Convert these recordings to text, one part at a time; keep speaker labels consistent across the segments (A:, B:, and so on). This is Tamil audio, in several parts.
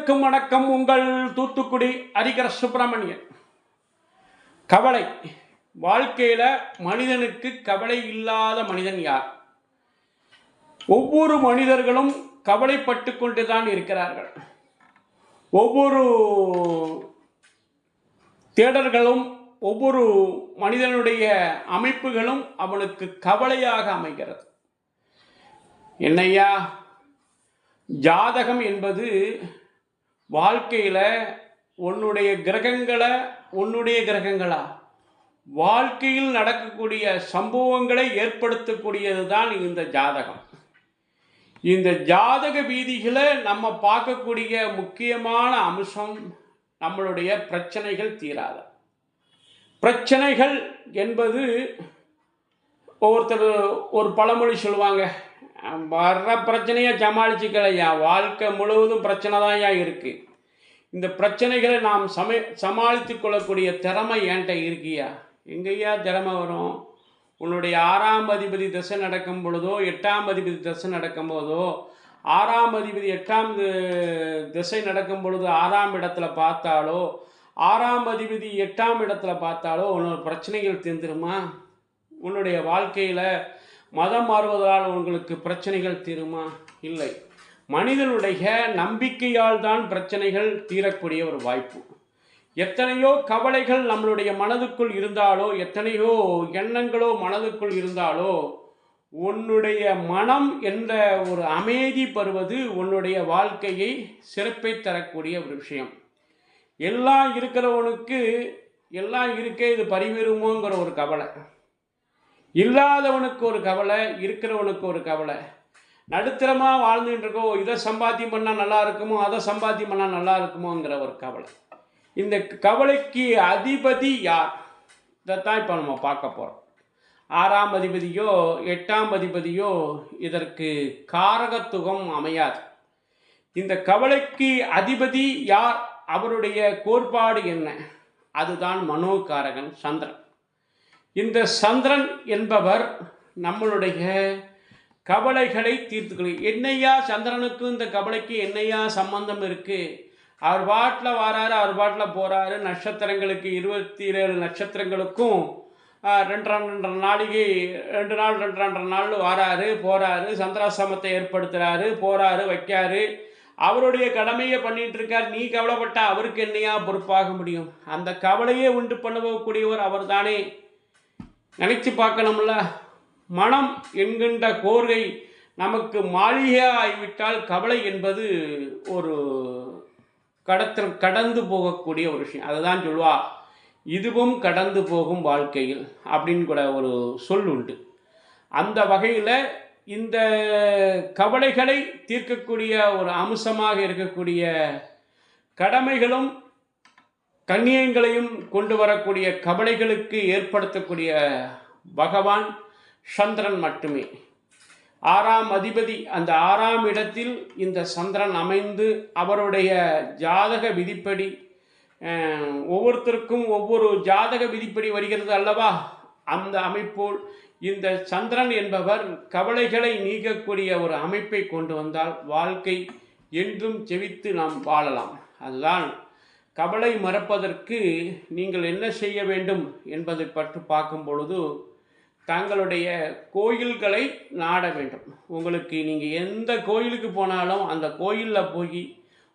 A: அனைவருக்கும் வணக்கம். உங்கள் தூத்துக்குடி ஹரிகர சுப்பிரமணியன். கவலை. வாழ்க்கையில மனிதனுக்கு கவலை இல்லாத மனிதன் யார்? ஒவ்வொரு மனிதர்களும் கவலைப்பட்டு கொண்டு தான் இருக்கிறார்கள். ஒவ்வொரு தேடர்களும் ஒவ்வொரு மனிதனுடைய அமைப்புகளும் அவனுக்கு கவலையாக அமைகிறது. என்னையா? ஜாதகம் என்பது வாழ்க்கையில் உன்னுடைய கிரகங்களை உன்னுடைய கிரகங்களா? வாழ்க்கையில் நடக்கக்கூடிய சம்பவங்களை ஏற்படுத்தக்கூடியது தான் இந்த ஜாதகம். இந்த ஜாதக வீதிகளை நம்ம பார்க்கக்கூடிய முக்கியமான அம்சம் நம்மளுடைய பிரச்சனைகள் தீராத. பிரச்சனைகள் என்பது ஒவ்வொருத்தர் ஒரு பழமொழி சொல்லுவாங்க. வர்ற பிரச்சனையை சமாளிச்சுக்கலையா வாழ்க்கை முழுவதும் பிரச்சனை தான் இருக்குது இந்த பிரச்சனைகளை நாம் சமை சமாளித்து கொள்ளக்கூடிய திறமை என்கிட்ட இருக்கியா? எங்கேயா திறமை வரும்? உன்னுடைய ஆறாம் அதிபதி திசை நடக்கும் பொழுதோ எட்டாம் அதிபதி திசை நடக்கும் போதோ ஆறாம் அதிபதி எட்டாம் திசை நடக்கும் பொழுது ஆறாம் இடத்துல பார்த்தாலோ ஆறாம் அதிபதி எட்டாம் இடத்துல பார்த்தாலோ உன்னோட பிரச்சனைகள் தீர்ந்துருமா? உன்னுடைய வாழ்க்கையில் மதம் மாறுவதால் உங்களுக்கு பிரச்சனைகள் தீருமா? இல்லை. மனிதனுடைய நம்பிக்கையால் தான் பிரச்சனைகள் தீரக்கூடிய ஒரு வாய்ப்பு. எத்தனையோ கவலைகள் நம்மளுடைய மனதுக்குள் இருந்தாலோ எத்தனையோ எண்ணங்களோ மனதுக்குள் இருந்தாலோ உன்னுடைய மனம் என்ற ஒரு அமைதி பருவது உன்னுடைய வாழ்க்கையை சிறப்பை தரக்கூடிய ஒரு விஷயம். எல்லாம் இருக்கிறவனுக்கு எல்லாம் இருக்கே இது பரிவருமோங்கிற ஒரு கவலை. இல்லாதவனுக்கு ஒரு கவலை இருக்கிறவனுக்கு ஒரு கவலை. நடுத்தரமாக வாழ்ந்துகிட்டு இருக்கோ இதை சம்பாத்தியம் பண்ணால் நல்லா இருக்குமோ அதை சம்பாத்தியம் பண்ணால் நல்லா இருக்குமோங்கிற ஒரு கவலை. இந்த கவலைக்கு அதிபதி யார்? இதைத்தான் இப்போ நம்ம பார்க்க போகிறோம் ஆறாம் அதிபதியோ எட்டாம் அதிபதியோ இதற்கு காரகத்துவம் அமையாது. இந்த கவலைக்கு அதிபதி யார்? அவருடைய கோட்பாடு என்ன? அதுதான் மனோகாரகன் சந்திரன். இந்த சந்திரன் என்பவர் நம்மளுடைய கவலைகளை தீர்த்துக்கொள்ள என்னையா சந்திரனுக்கு இந்த கவலைக்கு என்னையா சம்பந்தம் இருக்குது அவர் பாட்டில் வாராரு அவர் பாட்டில் போகிறாரு நட்சத்திரங்களுக்கு இருபத்தி ஏழு நட்சத்திரங்களுக்கும் ஆஹ், ரெண்டரை ரெண்டரை நாளைக்கு ரெண்டு நாள் ரெண்டு ரெண்டரை நாள் வராரு போகிறாரு சந்திராசிரமத்தை ஏற்படுத்துறாரு போகிறாரு வைக்காரு. அவருடைய கடமையை பண்ணிட்டு இருக்கார். நீ கவலைப்பட்ட அவருக்கு என்னையா பொறுப்பாக முடியும்? அந்த கவலையே உண்டு பண்ணக்கூடியவர் அவர்தானே. நினைச்சு பார்க்கணும்ல மனம் என்கின்ற கோர்வை நமக்கு மாளிகையாக ஆகிவிட்டால் கவலை என்பது ஒரு கடத்த கடந்து போகக்கூடிய ஒரு விஷயம். அதுதான் சொல்லுவா இதுவும் கடந்து போகும் வாழ்க்கையில் அப்படின்னு கூட ஒரு சொல் உண்டு. அந்த வகையில் இந்த கவலைகளை தீர்க்கக்கூடிய ஒரு அம்சமாக இருக்கக்கூடிய கடமைகளும் கண்ணியங்களையும் கொண்டு வரக்கூடிய கவலைகளுக்கு ஏற்படுத்தக்கூடிய பகவான் சந்திரன் மட்டுமே. ஆறாம் அதிபதி அந்த ஆறாம் இடத்தில் இந்த சந்திரன் அமைந்து அவருடைய ஜாதக விதிப்படி ஒவ்வொருத்தருக்கும் ஒவ்வொரு ஜாதக விதிப்படி வருகிறது அல்லவா? அந்த அமைப்போல் இந்த சந்திரன் என்பவர் கவலைகளை நீக்கக்கூடிய ஒரு அமைப்பை கொண்டு வந்தால் வாழ்க்கை என்றும் செவித்து நாம் வாழலாம். அதுதான் கவலை மறப்பதற்கு நீங்கள் என்ன செய்ய வேண்டும் என்பதை பற்றி பார்க்கும் பொழுது தங்களுடைய கோயில்களை நாட வேண்டும். உங்களுக்கு நீங்கள் எந்த கோயிலுக்கு போனாலும் அந்த கோயிலில் போய்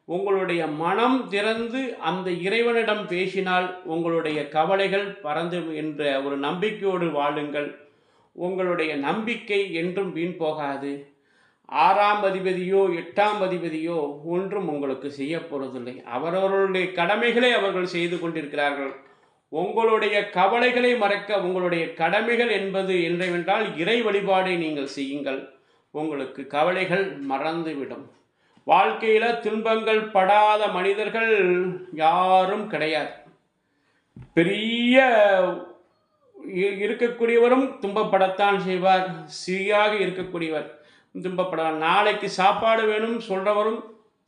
A: உங்களுடைய மனம் திறந்து அந்த இறைவனிடம் பேசினால் உங்களுடைய கவலைகள் பறந்து என்ற ஒரு நம்பிக்கையோடு வாழுங்கள். உங்களுடைய நம்பிக்கை என்றும் வீண் போகாது. ஆறாம் அதிபதியோ எட்டாம் அதிபதியோ ஒன்றும் உங்களுக்கு செய்ய போகிறதில்லை அவரவர்களுடைய கடமைகளை அவர்கள் செய்து கொண்டிருக்கிறார்கள். உங்களுடைய கவலைகளை மறக்க உங்களுடைய கடமைகள் என்பது என்னவென்றால் இறை வழிபாடை நீங்கள் செய்யுங்கள். உங்களுக்கு கவலைகள் மறந்துவிடும். வாழ்க்கையில் துன்பங்கள் படாத மனிதர்கள் யாரும் கிடையாது. பெரிய இருக்கக்கூடியவரும் துன்பப்படத்தான் செய்வார். சிறியாக இருக்கக்கூடியவர். துன்பப்படலாம். நாளைக்கு சாப்பாடு வேணும் சொல்கிறவரும்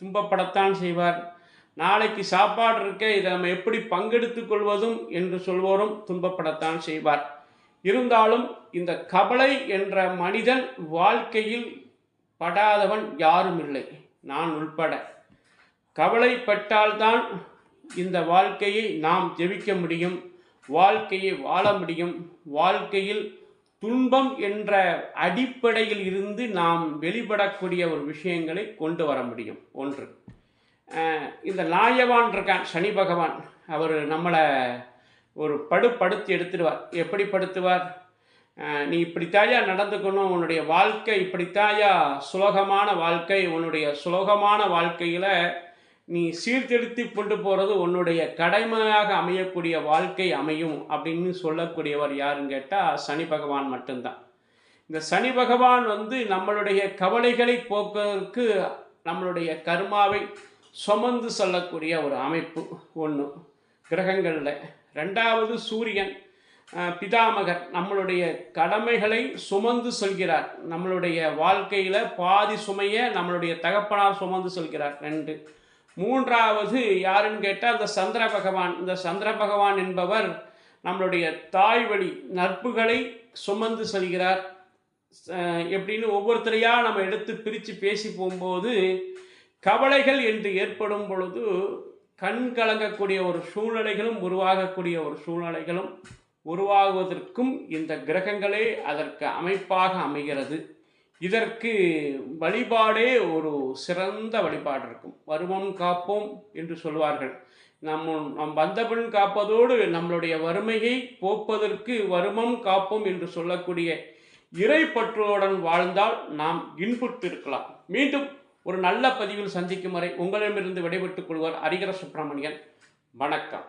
A: துன்பப்படத்தான் செய்வார். நாளைக்கு சாப்பாடு இருக்க இதை நம்ம எப்படி பங்கெடுத்து கொள்வதும் என்று சொல்வோரும் துன்பப்படத்தான் செய்வார். இருந்தாலும் இந்த கவலை என்ற மனிதன் வாழ்க்கையில் படாதவன் யாரும் இல்லை. நான் உள்பட. கவலைப்பட்டால்தான் இந்த வாழ்க்கையை நாம் ஜெபிக்க முடியும். வாழ்க்கையை வாழ முடியும். வாழ்க்கையில் துன்பம் என்ற அடிப்படையில் இருந்து நாம் வெளிப்படக்கூடிய ஒரு விஷயங்களை கொண்டு வர முடியும். ஒன்று. இந்த நாயவான் இருக்கான் சனி பகவான். அவர் நம்மளை ஒரு படு படுத்து எடுத்துடுவார். எப்படி படுத்துவார்? நீ இப்படித்தாயா நடந்துக்கணும்? உன்னுடைய வாழ்க்கை இப்படித்தாயா? சுலோகமான வாழ்க்கை. உன்னுடைய சுலோகமான வாழ்க்கையில் நீ சீர்திருத்தி கொண்டு போகிறது உன்னுடைய கடமையாக அமையக்கூடிய வாழ்க்கை அமையும் அப்படின்னு சொல்லக்கூடியவர் யாருன்னு கேட்டால் சனி பகவான் மட்டும்தான். இந்த சனி பகவான் வந்து நம்மளுடைய கவலைகளை போக்குவதற்கு நம்மளுடைய கர்மாவை சுமந்து செல்லக்கூடிய ஒரு அமைப்பு ஒன்று கிரகங்களில் ரெண்டாவது சூரியன் பிதாமகர் நம்மளுடைய கடமைகளை சுமந்து செல்கிறார். நம்மளுடைய வாழ்க்கையில் பாதி சுமையை நம்மளுடைய தகப்பனார் சுமந்து செல்கிறார். ரெண்டு. மூன்றாவது யாருன்னு கேட்டால் அந்த சந்திர பகவான். இந்த சந்திர பகவான் என்பவர் நம்மளுடைய தாய் வழி நட்புகளை சுமந்து செல்கிறார். எப்படின்னு ஒவ்வொருத்தரையாக நம்ம எடுத்து பிரித்து பேசி போகும்போது கவலைகள் என்று ஏற்படும் பொழுது கண் கலங்கக்கூடிய ஒரு சூழ்நிலைகளும் உருவாகக்கூடிய ஒரு சூழ்நிலைகளும் உருவாகுவதற்கும் இந்த கிரகங்களே அதற்கு அமைப்பாக அமைகிறது. இதற்கு வழிபாடே ஒரு சிறந்த வழிபாடு இருக்கும் வருமம் காப்போம் என்று சொல்வார்கள். நம்ம நம் வந்தபின் காப்பதோடு நம்மளுடைய வறுமையை போப்பதற்கு வருமம் காப்போம் என்று சொல்லக்கூடிய இறைப்பற்றுடன் வாழ்ந்தால் நாம் இன்புற்று இருக்கலாம் மீண்டும் ஒரு நல்ல பதிவில் சந்திக்கும் வரை உங்களிடமிருந்து விடைபெற்றுக் கொள்வார் ஹரிகர சுப்பிரமணியன். வணக்கம்.